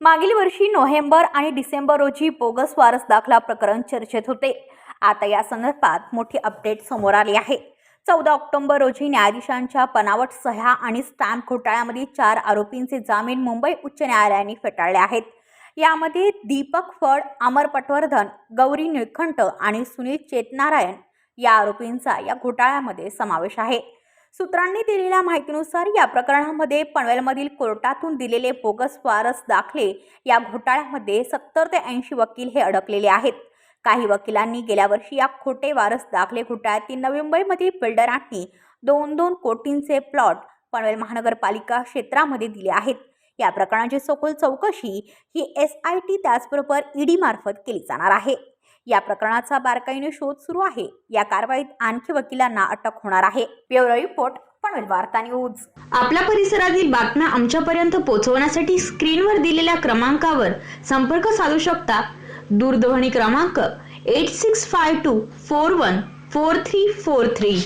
मागील वर्षी नोव्हेंबर आणि डिसेंबर रोजी बोगस वारस दाखला प्रकरण चर्चेत होते. आता या संदर्भात मोठी अपडेट समोर आली आहे. चौदा ऑक्टोबर रोजी न्यायाधीशांच्या बनावट सह्या आणि स्टॅम्प घोटाळ्यामध्ये चार आरोपींचे जामीन मुंबई उच्च न्यायालयाने फेटाळले आहेत. यामध्ये दीपक फड अमर पटवर्धन गौरी निळकंठ आणि सुनील चेतनारायण या आरोपींचा या घोटाळ्यामध्ये समावेश आहे. सूत्रांनी दिलेल्या माहितीनुसार या प्रकरणामध्ये पनवेलमधील कोर्टातून दिलेले बोगस वारस दाखले या घोटाळ्यामध्ये सत्तर ते ऐंशी वकील हे अडकलेले आहेत. काही वकिलांनी गेल्या वर्षी या खोटे वारस दाखले घोटाळ्यातील नवी मुंबईमधील बिल्डरांनी दोन दोन कोटींचे प्लॉट पनवेल महानगरपालिका क्षेत्रामध्ये दिले आहेत. या प्रकरणाची सखोल चौकशी ही एस आय टी त्याचबरोबर ईडी मार्फत केली जाणार आहे. या प्रकरणाचा बारकाईने शोध सुरू आहे. या कारवाईत आणखी वकिलांना अटक होणार आहे. ब्युरो रिपोर्ट पनवेल वार्ता न्यूज. आपल्या परिसरातील बातम्या आमच्यापर्यंत पोहोचवण्यासाठी स्क्रीनवर दिलेल्या क्रमांकावर संपर्क साधू शकता. दूरध्वनी क्रमांक eight six five two four one four three four three